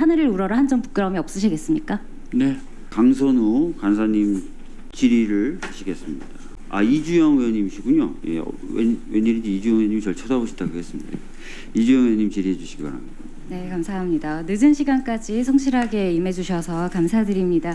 하늘을 우러러 한 점 부끄러움이 없으시겠습니까? 네. 강선우 간사님 질의를 하시겠습니다. 아 이주영 의원님이시군요. 예, 어, 웬, 웬일인지 이주영 의원님이 저를 쳐다보시다고 했습니다. 이주영 의원님 질의해 주시기 바랍니다. 네, 감사합니다. 늦은 시간까지 성실하게 임해주셔서 감사드립니다.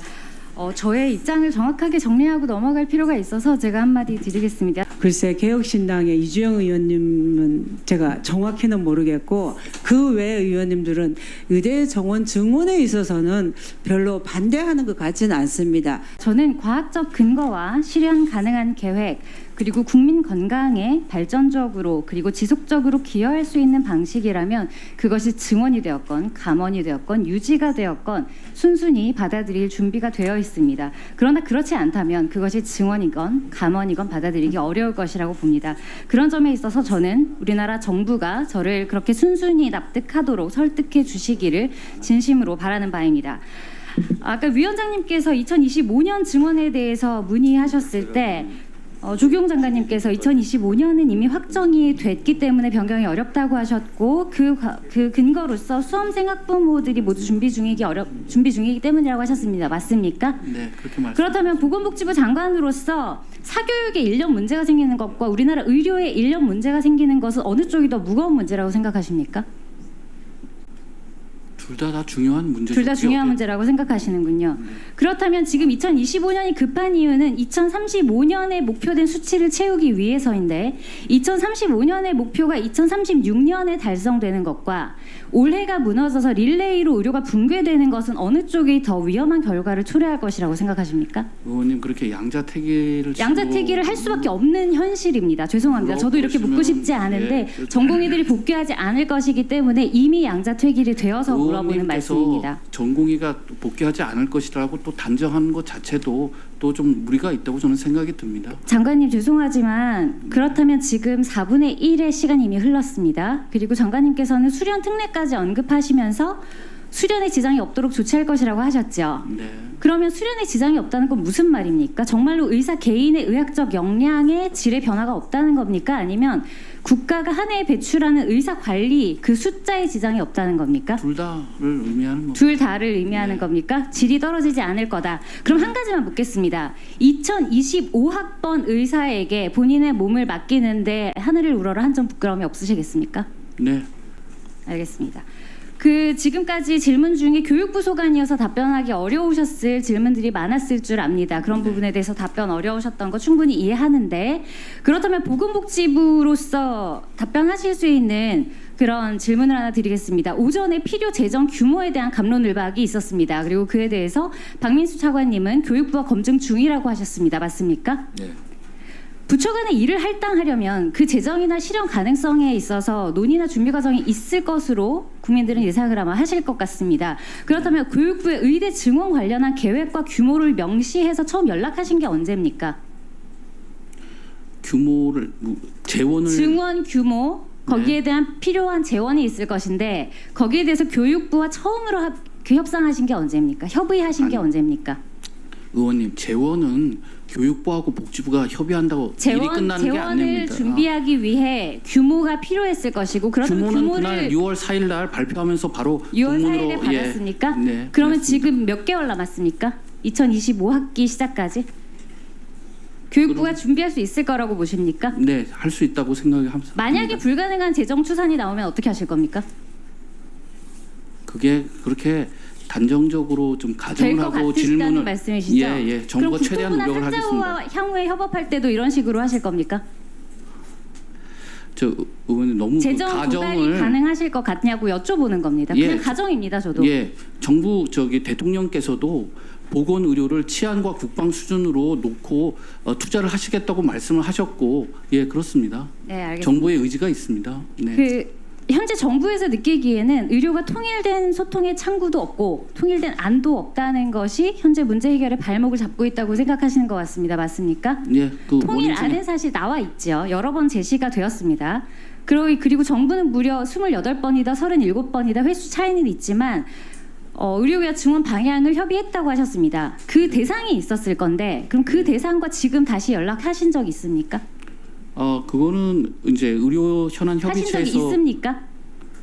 어, 저의 입장을 정확하게 정리하고 넘어갈 필요가 있어서 제가 한마디 드리겠습니다. 글쎄 개혁신당의 이주영 의원님은 제가 정확히는 모르겠고 그 외 의원님들은 의대 정원 증원에 있어서는 별로 반대하는 것 같지는 않습니다. 저는 과학적 근거와 실현 가능한 계획 그리고 국민 건강에 발전적으로 그리고 지속적으로 기여할 수 있는 방식이라면 그것이 증원이 되었건 감원이 되었건 유지가 되었건 순순히 받아들일 준비가 되어 있습니다. 그러나 그렇지 않다면 그것이 증원이건 감원이건 받아들이기 어려울 것이라고 봅니다. 그런 점에 있어서 저는 우리나라 정부가 저를 그렇게 순순히 납득하도록 설득해 주시기를 진심으로 바라는 바입니다. 아까 위원장님께서 2025년 증원에 대해서 문의하셨을 때 어, 조경 장관님께서 2025년은 이미 확정이 됐기 때문에 변경이 어렵다고 하셨고 그, 과- 그 근거로서 수험생 학부모들이 모두 준비 중이기 어렵 준비 중이기 때문이라고 하셨습니다. 맞습니까? 네. 그렇게 말씀. 그렇다면 보건복지부 장관으로서 사교육에 인력 문제가 생기는 것과 우리나라 의료에 인력 문제가 생기는 것은 어느 쪽이 더 무거운 문제라고 생각하십니까? 둘다 다 중요한 문제죠. 둘다 중요한. 문제라고 생각하시는군요. 그렇다면 지금 2025년이 급한 이유는 2035년에 목표된 수치를 채우기 위해서인데 2035년의 목표가 2036년에 달성되는 것과 올해가 무너져서 릴레이로 의료가 붕괴되는 것은 어느 쪽이 더 위험한 결과를 초래할 것이라고 생각하십니까? 의원님 그렇게 양자택일을 양자택일을 할 수밖에 없는 현실입니다. 죄송합니다. 저도 이렇게 묻고 싶지 않은데 예, 전공의들이 복귀하지 않을 것이기 때문에 이미 양자택일이 되어서 물어보는 말씀입니다. 전공의가 또 복귀하지 않을 것이라고 또 단정하는 것 자체도 또 좀 무리가 있다고 저는 생각이 듭니다. 장관님 죄송하지만 그렇다면 지금 4분의 1의 시간이 이미 흘렀습니다. 그리고 장관님께서는 수련 특례까지 언급하시면서 수련에 지장이 없도록 조치할 것이라고 하셨죠. 네. 그러면 수련에 지장이 없다는 건 무슨 말입니까? 정말로 의사 개인의 의학적 역량의 질의 변화가 없다는 겁니까? 아니면 국가가 한 해에 배출하는 의사 관리 그 숫자의 지장이 없다는 겁니까? 둘 다를 의미하는 거. 둘 다를 의미하는 네. 겁니까? 질이 떨어지지 않을 거다. 그럼 한 가지만 묻겠습니다. 2025학번 의사에게 본인의 몸을 맡기는데 하늘을 우러러 한 점 부끄러움이 없으시겠습니까? 네. 알겠습니다. 그 지금까지 질문 중에 교육부 소관이어서 답변하기 어려우셨을 질문들이 많았을 줄 압니다. 그런 부분에 대해서 답변 어려우셨던 거 충분히 이해하는데 그렇다면 보건복지부로서 답변하실 수 있는 그런 질문을 하나 드리겠습니다. 오전에 필요 재정 규모에 대한 감론을박이 있었습니다. 그리고 그에 대해서 박민수 차관님은 교육부와 검증 중이라고 하셨습니다. 맞습니까? 네. 부처 간의 일을 할당하려면 그 재정이나 실현 가능성에 있어서 논의나 준비 과정이 있을 것으로 국민들은 예상을 아마 하실 것 같습니다. 그렇다면 교육부의 의대 증원 관련한 계획과 규모를 명시해서 처음 연락하신 게 언제입니까? 규모를 뭐, 재원을 증원 규모 거기에 대한 필요한 재원이 있을 것인데 거기에 대해서 교육부와 처음으로 합, 그 협상하신 게 언제입니까? 협의하신 게 아니, 언제입니까? 의원님 재원은 교육부하고 복지부가 협의한다고 일이 재원 끝나는 게 재원을 아닙니다. 준비하기 위해 규모가 필요했을 것이고 그렇다면 규모는 규모를 그날 6월 4일 날 발표하면서 바로 6월 공문으로 4일에 예. 받았습니까? 네. 그러면 그랬습니다. 지금 몇 개월 남았습니까? 2025학기 시작까지? 교육부가 준비할 수 있을 거라고 보십니까? 네, 할 수 있다고 생각합니다. 만약에 불가능한 재정 추산이 나오면 어떻게 하실 겁니까? 그게 그렇게 단정적으로 좀될 가정을 것 하고 같으시다는 질문을 말씀이시죠? 예, 예. 정부가 그럼 최대한 국토부나 노력을 하겠습니다. 한자우와 향후에 협업할 때도 이런 식으로 하실 겁니까? 저 의원님 너무 그 재정 도달이 가정을 가능하실 것 같냐고 여쭤보는 겁니다. 그냥 예. 가정입니다, 저도. 예, 정부 저기 대통령께서도 보건 의료를 치안과 국방 수준으로 놓고 어, 투자를 하시겠다고 말씀을 하셨고 예 그렇습니다. 네, 알겠습니다. 정부의 의지가 있습니다. 네. 그 현재 정부에서 느끼기에는 의료가 통일된 소통의 창구도 없고 통일된 안도 없다는 것이 현재 문제 해결의 발목을 잡고 있다고 생각하시는 것 같습니다. 맞습니까? 예, 그 통일 원인 중에 안은 사실 나와 있죠. 여러 번 제시가 되었습니다. 그리고 그리고 정부는 무려 28번이다 37번이다 횟수 차이는 있지만 어, 의료계와 증원 방향을 협의했다고 하셨습니다. 그 대상이 있었을 건데 그럼 그 대상과 지금 다시 연락하신 적 있습니까? 어 그거는 이제 의료 현안 하신 적이 협의체에서 있습니까?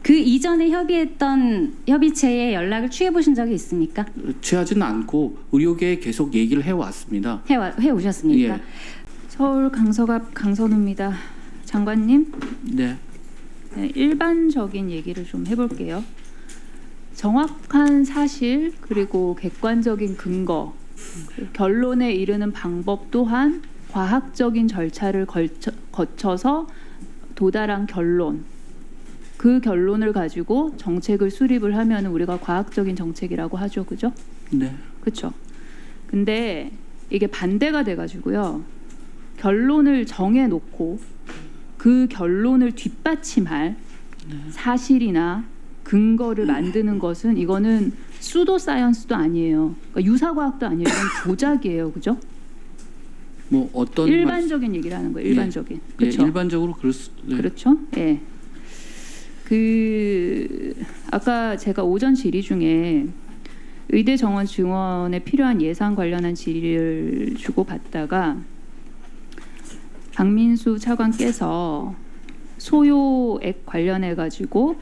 그 이전에 협의했던 협의체에 연락을 취해 보신 적이 있습니까? 취하지는 않고 의료계에 계속 얘기를 해왔습니다. 해, 해 오셨습니까? 예. 서울 강서갑 강선우입니다. 장관님, 네. 네, 일반적인 얘기를 좀 해볼게요. 정확한 사실 그리고 객관적인 근거, 그 결론에 이르는 방법 또한 과학적인 절차를 걸쳐, 거쳐 서 도달한 결론. 그 결론을 가지고 정책을 수립을 하면 우리가 과학적인 정책이라고 하죠, 그죠? 네. 그렇죠. 근데 이게 반대가 돼가지고요. 결론을 정해놓고 그 결론을 뒷받침할 사실이나 근거를 만드는 것은 이거는 수도 사이언스도 아니에요. 그러니까 유사 과학도 아니에요. 이건 조작이에요, 그죠? 뭐 어떤 말- 일반적인 얘기를 하는 거예요. 일반적인. 예, 그렇죠. 일반적으로 그럴 수. 네. 그렇죠. 예. 그 아까 제가 오전 질의 중에 의대 정원 증원에 필요한 예산 관련한 질의를 주고 받다가 박민수 차관께서 소요액 관련해 가지고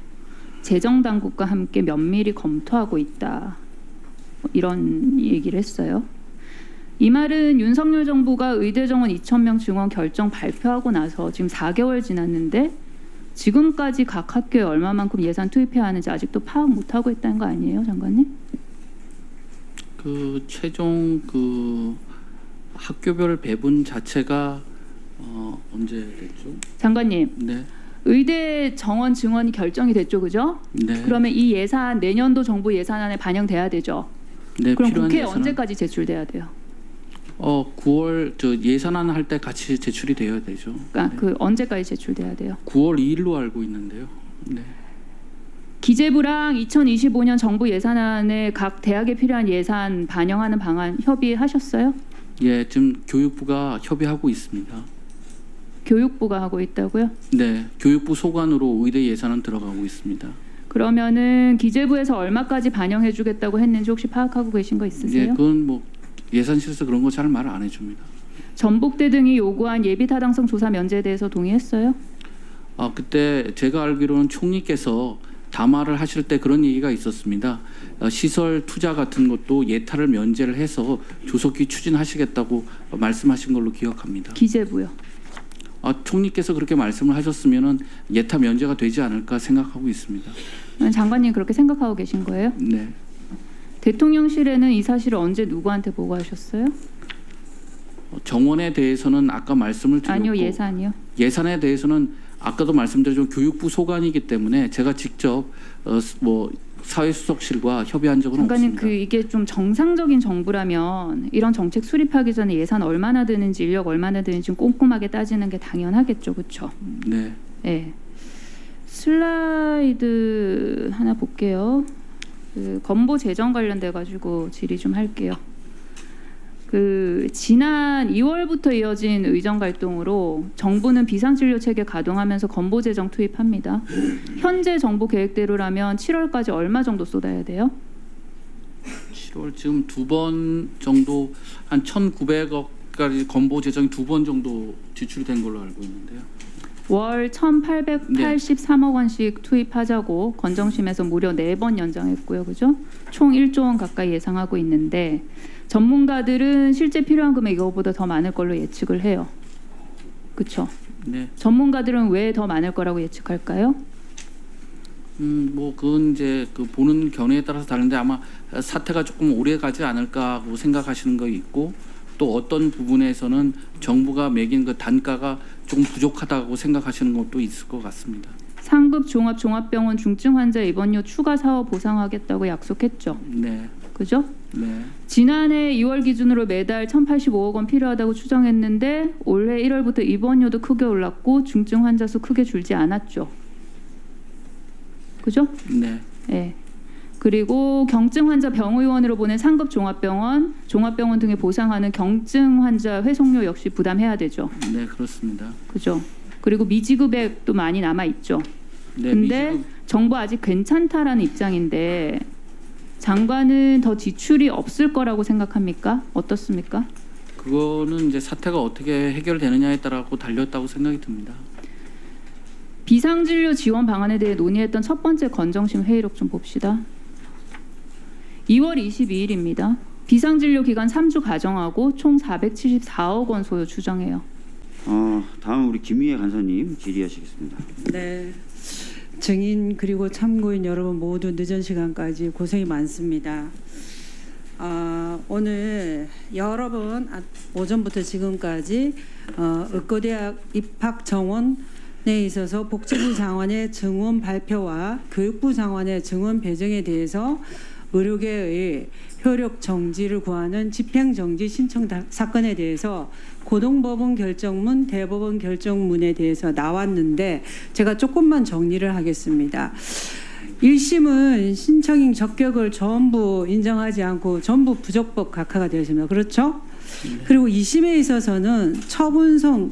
재정 당국과 함께 면밀히 검토하고 있다. 뭐 이런 얘기를 했어요. 이 말은 윤석열 정부가 의대 정원 2천 명 증원 결정 발표하고 나서 지금 4개월 지났는데 지금까지 각 학교에 얼마만큼 예산 투입해야 하는지 아직도 파악 못 하고 있다는 거 아니에요, 장관님? 그 최종 그 학교별 배분 자체가 어, 언제 됐죠? 장관님, 네. 의대 정원 증원이 결정이 됐죠, 그죠? 네. 그러면 이 예산 내년도 정부 예산안에 반영돼야 되죠. 네, 그럼 국회에 예산은- 언제까지 제출돼야 돼요? 어, 9월 저 예산안 할 때 같이 제출이 되어야 되죠. 그러니까 네. 그 언제까지 제출돼야 돼요? 9월 2일로 알고 있는데요. 네. 기재부랑 2025년 정부 예산안에 각 대학에 필요한 예산 반영하는 방안 협의하셨어요? 예, 지금 교육부가 협의하고 있습니다. 교육부가 하고 있다고요? 네, 교육부 소관으로 의대 예산은 들어가고 있습니다. 그러면은 기재부에서 얼마까지 반영해 주겠다고 했는지 혹시 파악하고 계신 거 예, 있으세요? 그건 뭐 예산실에서 그런 거 잘 말 안 해줍니다. 전북대 등이 요구한 예비 타당성 조사 면제에 대해서 동의했어요? 아 그때 제가 알기로는 총리께서 담화를 하실 때 그런 얘기가 있었습니다. 어, 시설 투자 같은 것도 예타를 면제를 해서 조속히 추진하시겠다고 말씀하신 걸로 기억합니다. 기재부요. 아, 총리께서 그렇게 말씀을 하셨으면은 예타 면제가 되지 않을까 생각하고 있습니다. 장관님 그렇게 생각하고 계신 거예요? 네. 대통령실에는 이 사실을 언제 누구한테 보고하셨어요? 어, 정원에 대해서는 아까 말씀을 드렸고 아니요 예산이요. 예산에 대해서는 아까도 말씀드렸지만 교육부 소관이기 때문에 제가 직접 어, 스- 뭐 사회수석실과 협의한 적은 장관님 없습니다. 그 이게 좀 정상적인 정부라면 이런 정책 수립하기 전에 예산 얼마나 드는지 인력 얼마나 드는지 좀 꼼꼼하게 따지는 게 당연하겠죠, 그렇죠? 네. 네. 슬라이드 하나 볼게요. 그 건보 재정 관련돼 가지고 질의 좀 할게요. 그 지난 2월부터 이어진 의정 갈등으로 정부는 비상진료 체계 가동하면서 건보 재정 투입합니다. 현재 정부 계획대로라면 7월까지 얼마 정도 쏟아야 돼요? 7월 지금 두 번 정도 한 1,900억까지 건보 재정이 두 번 정도 지출된 걸로 알고 있는데요. 월 1,883억 원씩 투입하자고 건정심에서 무려 4번 연장했고요. 그죠? 총 1조 원 가까이 예상하고 있는데 전문가들은 실제 필요한 금액 이거보다 더 많을 걸로 예측을 해요. 그렇죠? 네. 전문가들은 왜 더 많을 거라고 예측할까요? 음, 뭐 그건 이제 그 보는 견해에 따라서 다른데 아마 사태가 조금 오래 가지 않을까 하고 생각하시는 거 있고 또 어떤 부분에서는 정부가 매긴 그 단가가 조금 부족하다고 생각하시는 것도 있을 것 같습니다. 상급 종합 종합병원 중증 환자 입원료 추가 사업 보상하겠다고 약속했죠. 네. 그죠? 네. 지난해 2월 기준으로 매달 1,085억 원 필요하다고 추정했는데 올해 1월부터 입원료도 크게 올랐고 중증 환자 수 크게 줄지 않았죠. 그죠? 네. 예. 그리고 경증 환자 병의원으로 보낸 상급 종합병원, 종합병원 등에 보상하는 경증 환자 회송료 역시 부담해야 되죠. 네, 그렇습니다. 그죠? 그리고 미지급액도 많이 남아 있죠. 네, 근데 미지급- 정부 아직 괜찮다라는 입장인데 장관은 더 지출이 없을 거라고 생각합니까? 어떻습니까? 그거는 이제 사태가 어떻게 해결되느냐에 따라고 달렸다고 생각이 듭니다. 비상진료 지원 방안에 대해 논의했던 첫 번째 건정심 회의록 좀 봅시다. 2월 22일입니다. 비상진료 기간 3주 가정하고 총 474억 원 소요 추정해요. 어, 다음 우리 김희애 간사님 질의하시겠습니다. 네. 증인 그리고 참고인 여러분 모두 늦은 시간까지 고생이 많습니다. 아, 오늘 여러 번 아- 오전부터 지금까지 어, 의과대학 입학 정원에 있어서 복지부 장관의 증원 발표와 교육부 장관의 증원 배정에 대해서 의료계의 효력 정지를 구하는 집행 정지 신청 다- 사건에 대해서 고등법원 결정문, 대법원 결정문에 대해서 나왔는데 제가 조금만 정리를 하겠습니다. 1심은 신청인 적격을 전부 인정하지 않고 전부 부적법 각하가 되었습니다. 그렇죠? 그리고 2심에 있어서는 처분성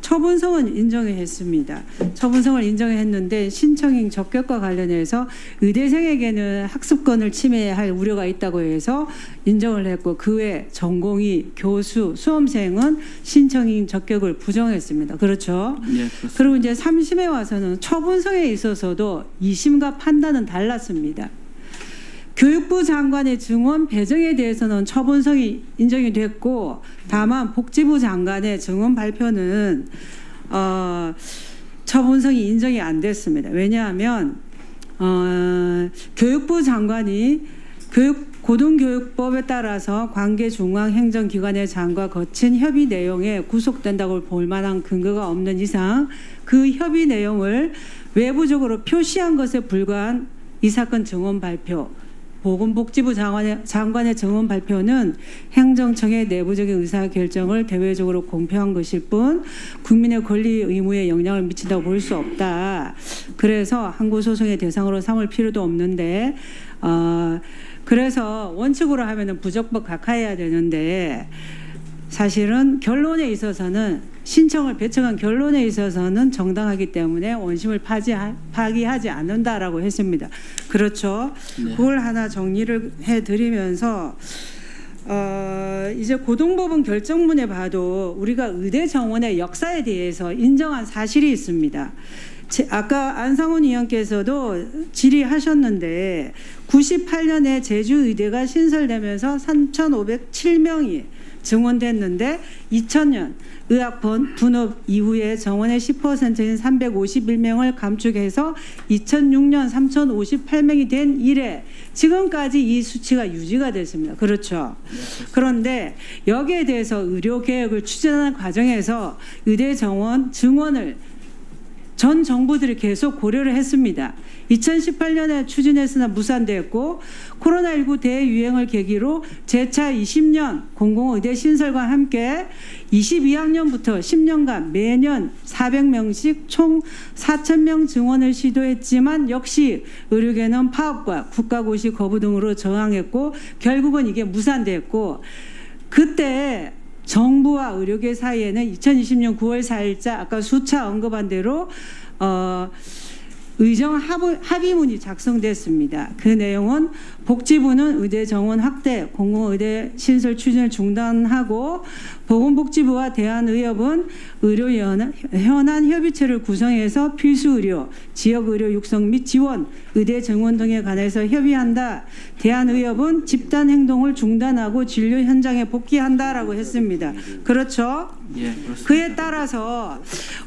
처분성은 인정했습니다. 처분성을 인정했는데 신청인 적격과 관련해서 의대생에게는 학습권을 침해할 우려가 있다고 해서 인정을 했고 그 외 전공의, 교수, 수험생은 신청인 적격을 부정했습니다. 그렇죠? 예, 그렇습니다. 그리고 이제 3심에 와서는 처분성에 있어서도 2심과 판단은 달랐습니다. 교육부 장관의 증언 배정에 대해서는 처분성이 인정이 됐고 다만 복지부 장관의 증언 발표는 어, 처분성이 인정이 안 됐습니다. 왜냐하면 어, 교육부 장관이 교육 고등교육법에 따라서 관계 중앙 행정기관의 장과 거친 협의 내용에 구속된다고 볼 만한 근거가 없는 이상 그 협의 내용을 외부적으로 표시한 것에 불과한 이 사건 증언 발표 보건복지부 장관의, 장관의 증언 발표는 행정청의 내부적인 의사 결정을 대외적으로 공표한 것일 뿐 국민의 권리 의무에 영향을 미친다고 볼 수 없다. 그래서 항고 소송의 대상으로 삼을 필요도 없는데 어, 그래서 원칙으로 하면은 부적법 각하해야 되는데 사실은 결론에 있어서는 신청을 배척한 결론에 있어서는 정당하기 때문에 원심을 파지, 파기하지 않는다라고 했습니다. 그렇죠. 네. 그걸 하나 정리를 해드리면서 어, 이제 고등법원 결정문에 봐도 우리가 의대 정원의 역사에 대해서 인정한 사실이 있습니다. 제- 아까 안상훈 의원께서도 질의하셨는데 98년에 제주의대가 신설되면서 3,507명이 증원됐는데 2000년 의학 번- 분업 이후에 정원의 10%인 351명을 감축해서 2006년 3,058명이 된 이래 지금까지 이 수치가 유지가 됐습니다. 그렇죠. 그런데 여기에 대해서 의료 개혁을 추진하는 과정에서 의대 정원 증원을 전 정부들이 계속 고려를 했습니다. 2018년에 추진했으나 무산됐고 코로나19 대유행을 계기로 재차 20년 공공의대 신설과 함께 22학년부터 10년간 매년 400명씩 총 4,000명 증원을 시도했지만 역시 의료계는 파업과 국가고시 거부 등으로 저항했고 결국은 이게 무산됐고 그때 정부와 의료계 사이에는 2020년 9월 4일자 아까 수차 언급한 대로 어 의정 합의, 합의문이 작성됐습니다. 그 내용은 복지부는 의대 정원 확대, 공공의대 신설 추진을 중단하고 보건복지부와 대한의협은 의료 현안, 현안 협의체를 구성해서 필수 의료, 지역 의료 육성 및 지원, 의대 정원 등에 관해서 협의한다. 대한의협은 집단 행동을 중단하고 진료 현장에 복귀한다라고 했습니다. 그렇죠? 예, 그렇습니다. 그에 따라서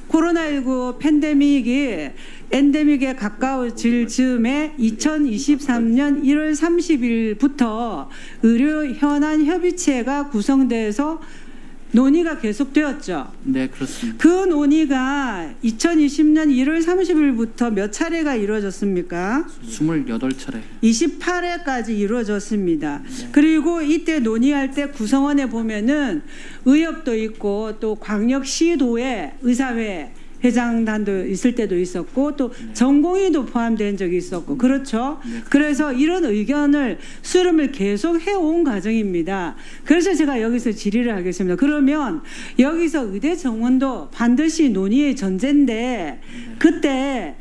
코로나19 팬데믹이 엔데믹에 가까워질 즈음에 2023년 1월 30일부터 의료 현안 협의체가 구성돼서 논의가 계속되었죠. 네, 그렇습니다. 그 논의가 2020년 1월 30일부터 몇 차례가 이루어졌습니까? 28차례. 28회까지 이루어졌습니다. 그리고 이때 논의할 때 구성원에 보면은 의협도 있고 또 광역시도의 의사회 회장단도 있을 때도 있었고 또 전공의도 포함된 적이 있었고 그렇죠. 그래서 이런 의견을 수렴을 계속 해온 과정입니다. 그래서 제가 여기서 질의를 하겠습니다. 그러면 여기서 의대 정원도 반드시 논의의 전제인데 그때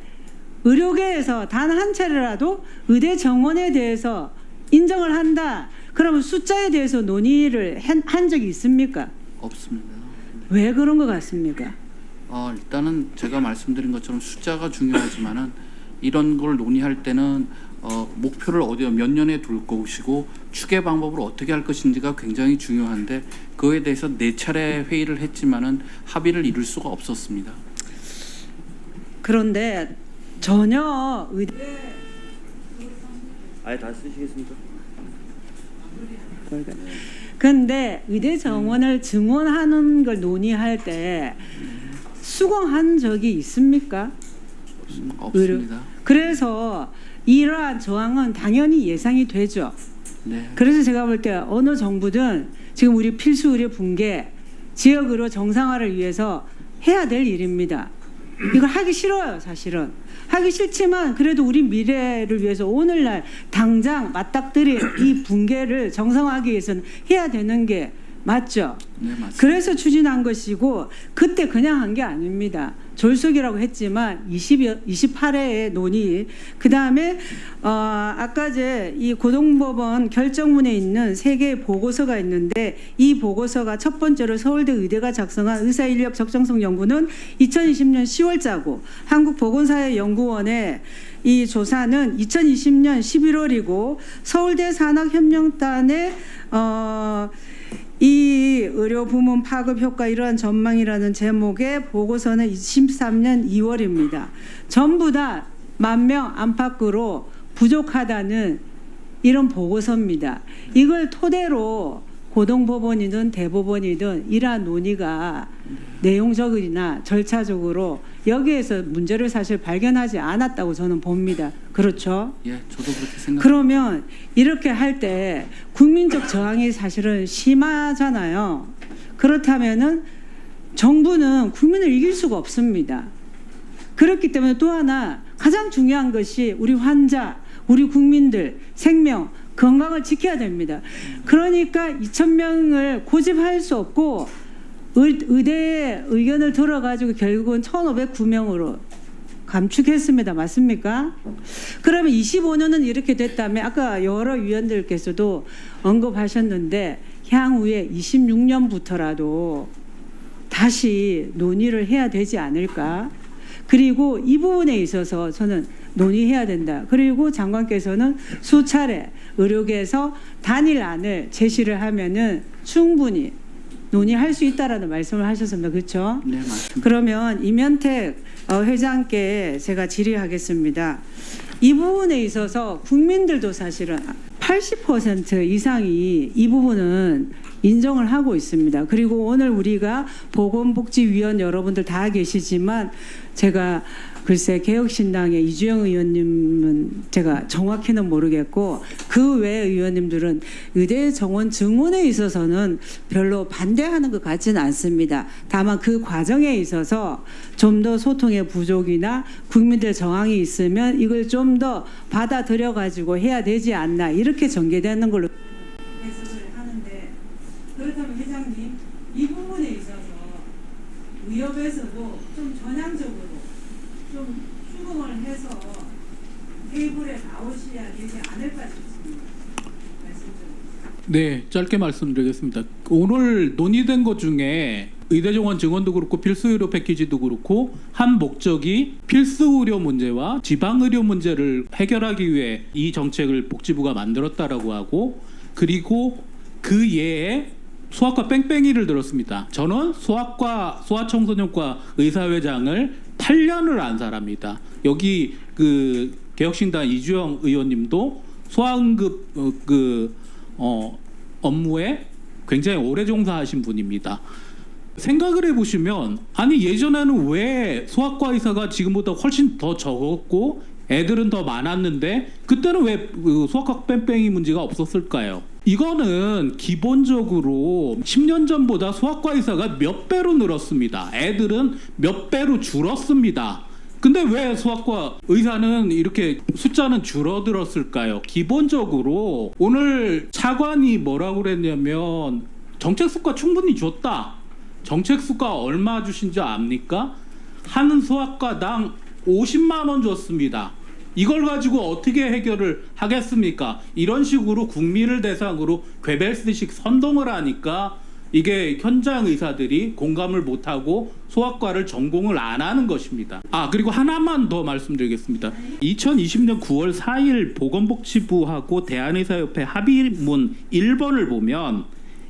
의료계에서 단 한 차례라도 의대 정원에 대해서 인정을 한다. 그러면 숫자에 대해서 논의를 한, 한 적이 있습니까? 없습니다. 왜 그런 것 같습니까? 어, 일단은 제가 말씀드린 것처럼 숫자가 중요하지만은 이런 걸 논의할 때는 어, 목표를 어디 몇 년에 둘 것이고 추계 방법을 어떻게 할 것인지가 굉장히 중요한데 그에 대해서 네 차례 회의를 했지만은 합의를 이룰 수가 없었습니다. 그런데 전혀 의대 아예 다 쓰시겠습니까? 근데 의대 정원을 증원하는 걸 논의할 때 수긍한 적이 있습니까? 없습니다. 그래서 이러한 저항은 당연히 예상이 되죠. 네. 그래서 제가 볼 때 어느 정부든 지금 우리 필수 의료 붕괴 지역으로 정상화를 위해서 해야 될 일입니다. 이걸 하기 싫어요, 사실은. 하기 싫지만 그래도 우리 미래를 위해서 오늘날 당장 맞닥뜨릴 이 붕괴를 정상화하기 위해서는 해야 되는 게 맞죠. 네, 맞습니다. 그래서 추진한 것이고 그때 그냥 한 게 아닙니다. 졸속이라고 했지만 20, 28회의 논의 그 다음에 어, 아까 제 이 고등법원 결정문에 있는 세 개의 보고서가 있는데 이 보고서가 첫 번째로 서울대 의대가 작성한 의사 인력 적정성 연구는 2020년 10월자고 한국보건사회연구원의 이 조사는 2020년 11월이고 서울대 산학협력단의 어, 이 의료 부문 파급 효과 이러한 전망이라는 제목의 보고서는 23년 2월입니다. 전부 다 만 명 안팎으로 부족하다는 이런 보고서입니다. 이걸 토대로 고등법원이든 대법원이든 이러한 논의가 내용적이나 절차적으로 여기에서 문제를 사실 발견하지 않았다고 저는 봅니다. 그렇죠? 예, 저도 그렇게 생각합니다. 그러면 이렇게 할 때 국민적 저항이 사실은 심하잖아요. 그렇다면은 정부는 국민을 이길 수가 없습니다. 그렇기 때문에 또 하나 가장 중요한 것이 우리 환자, 우리 국민들 생명, 건강을 지켜야 됩니다. 그러니까 2천 명을 고집할 수 없고 의, 의대의 의견을 들어가지고 결국은 1,509명으로 감축했습니다. 맞습니까? 그러면 25년은 이렇게 됐다면 아까 여러 위원들께서도 언급하셨는데 향후에 26년부터라도 다시 논의를 해야 되지 않을까? 그리고 이 부분에 있어서 저는 논의해야 된다. 그리고 장관께서는 수차례 의료계에서 단일안을 제시를 하면은 충분히 논의할 수 있다라는 말씀을 하셨습니다. 그렇죠? 네, 맞습니다. 그러면 이면택 어, 회장께 제가 질의하겠습니다. 이 부분에 있어서 국민들도 사실은 80% 이상이 이 부분은 인정을 하고 있습니다. 그리고 오늘 우리가 보건복지위원 여러분들 다 계시지만 제가 글쎄 개혁신당의 이주영 의원님은 제가 정확히는 모르겠고 그 외 의원님들은 의대 정원 증원에 있어서는 별로 반대하는 것 같지는 않습니다. 다만 그 과정에 있어서 좀 더 소통의 부족이나 국민들 저항이 있으면 이걸 좀 더 받아들여 가지고 해야 되지 않나 이렇게 전개되는 걸로 해석을 하는데 그렇다면 회장님 이 부분에 있어서 의협에서도 좀 전향적으로 좀 수긍을 해서 테이블에 나오셔야 되지 않을까 싶습니다. 네, 짧게 말씀드리겠습니다. 오늘 논의된 것 중에 의대 정원 증원도 그렇고 필수 의료 패키지도 그렇고 한 목적이 필수 의료 문제와 지방 의료 문제를 해결하기 위해 이 정책을 복지부가 만들었다라고 하고 그리고 그 예에 소아과 뺑뺑이를 들었습니다. 저는 소아과 소아청소년과 의사회장을 8년을 한 사람입니다. 여기 그 개혁신당 이주영 의원님도 소아응급 어, 그 어, 업무에 굉장히 오래 종사하신 분입니다. 생각을 해보시면 아니 예전에는 왜 소아과 의사가 지금보다 훨씬 더 적었고 애들은 더 많았는데 그때는 왜그 소아과 뺑뺑이 문제가 없었을까요? 이거는 기본적으로 10년 전보다 소아과 의사가 몇 배로 늘었습니다. 애들은 몇 배로 줄었습니다. 근데 왜 소아과 의사는 이렇게 숫자는 줄어들었을까요? 기본적으로 오늘 차관이 뭐라고 그랬냐면 정책 수가 충분히 줬다. 정책 수가 얼마 주신지 압니까? 한 소아과당 50만 원 줬습니다. 이걸 가지고 어떻게 해결을 하겠습니까? 이런 식으로 국민을 대상으로 괴벨스식 선동을 하니까 이게 현장 의사들이 공감을 못하고 소아과를 전공을 안 하는 것입니다. 아 그리고 하나만 더 말씀드리겠습니다. 2020년 9월 4일 보건복지부하고 대한의사협회 합의문 1번을 보면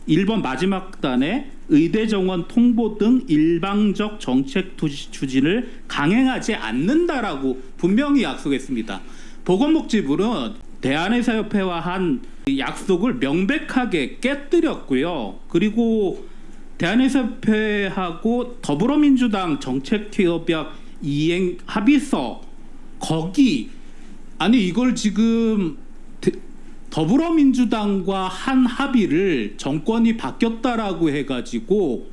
1번 마지막 단에 의대 정원 통보 등 일방적 정책 추진을 강행하지 않는다라고 분명히 약속했습니다. 보건복지부는 대한의사협회와 한 약속을 명백하게 깨뜨렸고요. 그리고 대한의사협회하고 더불어민주당 정책협약 이행 합의서 거기 아니 이걸 지금 대- 더불어민주당과 한 합의를 정권이 바뀌었다라고 해가지고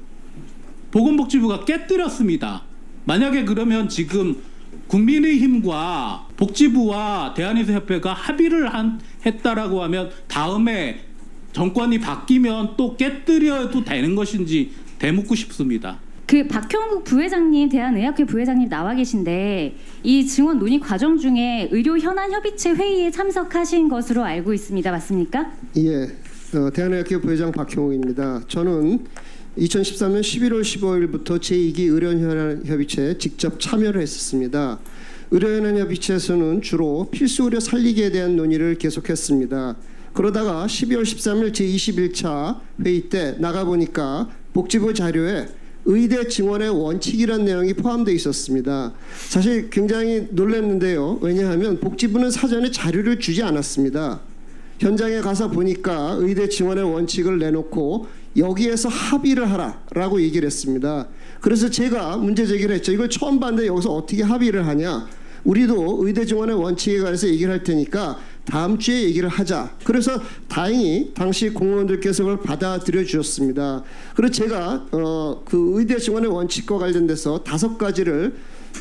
보건복지부가 깨뜨렸습니다. 만약에 그러면 지금 국민의힘과 복지부와 대한의사협회가 합의를 한, 했다라고 하면 다음에 정권이 바뀌면 또 깨뜨려도 되는 것인지 대묻고 싶습니다. 그 박형국 부회장님 대한의학회 부회장님 나와 계신데 이 증원 논의 과정 중에 의료 현안 협의체 회의에 참석하신 것으로 알고 있습니다. 맞습니까? 예, 어, 대한의학회 부회장 박형욱입니다. 저는 2013년 11월 15일부터 제2기 의료현안협의체에 직접 참여를 했었습니다. 의료현안협의체에서는 주로 필수 의료 살리기에 대한 논의를 계속했습니다. 그러다가 12월 13일 제21차 회의 때 나가보니까 복지부 자료에 의대 증원의 원칙이라는 내용이 포함되어 있었습니다. 사실 굉장히 놀랐는데요. 왜냐하면 복지부는 사전에 자료를 주지 않았습니다. 현장에 가서 보니까 의대 증원의 원칙을 내놓고 여기에서 합의를 하라라고 얘기를 했습니다. 그래서 제가 문제 제기를 했죠. 이걸 처음 봤는데 여기서 어떻게 합의를 하냐? 우리도 의대 증원의 원칙에 관해서 얘기를 할 테니까 다음 주에 얘기를 하자. 그래서 다행히 당시 공무원들께서 그걸 받아들여 주셨습니다. 그래서 제가 어, 그 의대 증원의 원칙과 관련돼서 다섯 가지를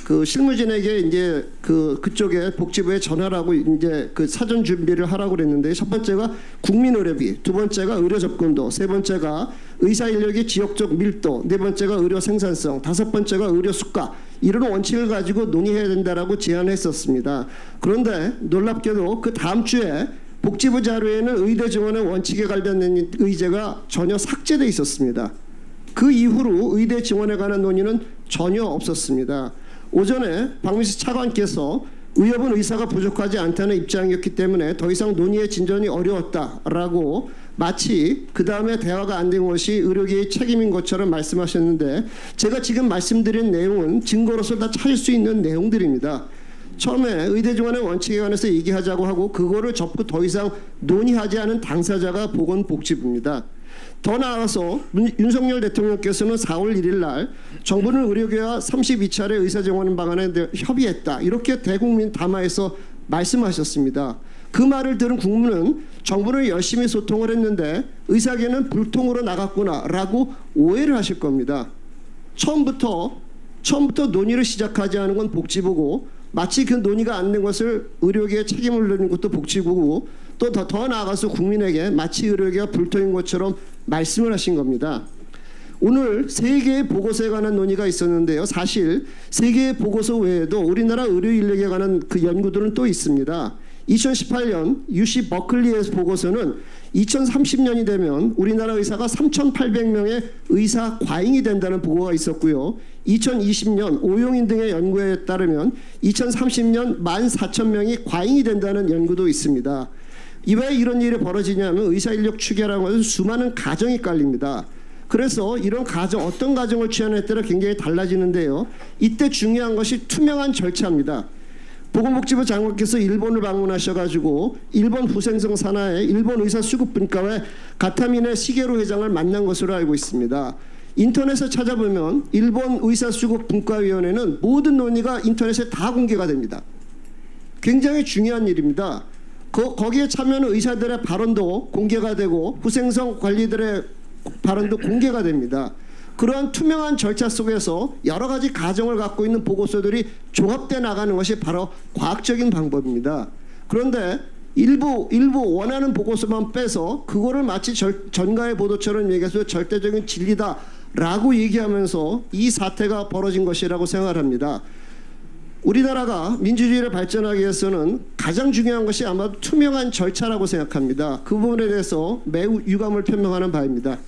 그 실무진에게 이제 그 그쪽에 복지부에 전화라고 이제 그 사전 준비를 하라고 그랬는데 첫 번째가 국민 의료비, 두 번째가 의료 접근도, 세 번째가 의사 인력의 지역적 밀도, 네 번째가 의료 생산성, 다섯 번째가 의료 수가 이런 원칙을 가지고 논의해야 된다라고 제안했었습니다. 그런데 놀랍게도 그 다음 주에 복지부 자료에는 의대 증원의 원칙에 관련된 의제가 전혀 삭제돼 있었습니다. 그 이후로 의대 증원에 관한 논의는 전혀 없었습니다. 오전에 박민수 차관께서 의협은 의사가 부족하지 않다는 입장이었기 때문에 더 이상 논의의 진전이 어려웠다라고 마치 그 다음에 대화가 안 된 것이 의료계의 책임인 것처럼 말씀하셨는데 제가 지금 말씀드린 내용은 증거로서 다 찾을 수 있는 내용들입니다. 처음에 의대 증원의 원칙에 관해서 얘기하자고 하고 그거를 접고 더 이상 논의하지 않은 당사자가 보건복지부입니다. 더 나아가서 윤- 윤석열 대통령께서는 4월 1일 날 정부는 의료계와 32차례 의사 정원 방안에 협의했다. 이렇게 대국민 담화에서 말씀하셨습니다. 그 말을 들은 국민은 정부는 열심히 소통을 했는데 의사계는 불통으로 나갔구나라고 오해를 하실 겁니다. 처음부터 처음부터 논의를 시작하지 않은 건 복지부고 마치 그 논의가 안 된 것을 의료계에 책임을 물는 것도 복지부고 또더더 나아가서 국민에게 마치 의료계가 불토인 것처럼 말씀을 하신 겁니다. 오늘 세 개의 보고서에 관한 논의가 있었는데요. 사실 세 개의 보고서 외에도 우리나라 의료 인력에 관한 그 연구들은 또 있습니다. 2018년 UC 버클리의 보고서는 2030년이 되면 우리나라 의사가 3,800명의 의사 과잉이 된다는 보고가 있었고요. 2020년 오용인 등의 연구에 따르면 2030년 14,000명이 과잉이 된다는 연구도 있습니다. 왜 이런 일이 벌어지냐면 의사 인력 추계라는 것은 수많은 가정이 깔립니다. 그래서 이런 가정 어떤 가정을 취하느냐에 따라 굉장히 달라지는데요. 이때 중요한 것이 투명한 절차입니다. 보건복지부 장관께서 일본을 방문하셔가지고 일본 후생성 산하의 일본 의사 수급 분과회 가타미네 시게로 회장을 만난 것으로 알고 있습니다. 인터넷에 찾아보면 일본 의사 수급 분과위원회는 모든 논의가 인터넷에 다 공개가 됩니다. 굉장히 중요한 일입니다. 거, 거기에 참여하는 의사들의 발언도 공개가 되고 후생성 관리들의 발언도 공개가 됩니다. 그러한 투명한 절차 속에서 여러 가지 가정을 갖고 있는 보고서들이 조합돼 나가는 것이 바로 과학적인 방법입니다. 그런데 일부 일부 원하는 보고서만 빼서 그거를 마치 절, 전가의 보도처럼 얘기해서 절대적인 진리다라고 얘기하면서 이 사태가 벌어진 것이라고 생각합니다. 우리나라가 민주주의를 발전하기 위해서는 가장 중요한 것이 아마도 투명한 절차라고 생각합니다. 그 부분에 대해서 매우 유감을 표명하는 바입니다.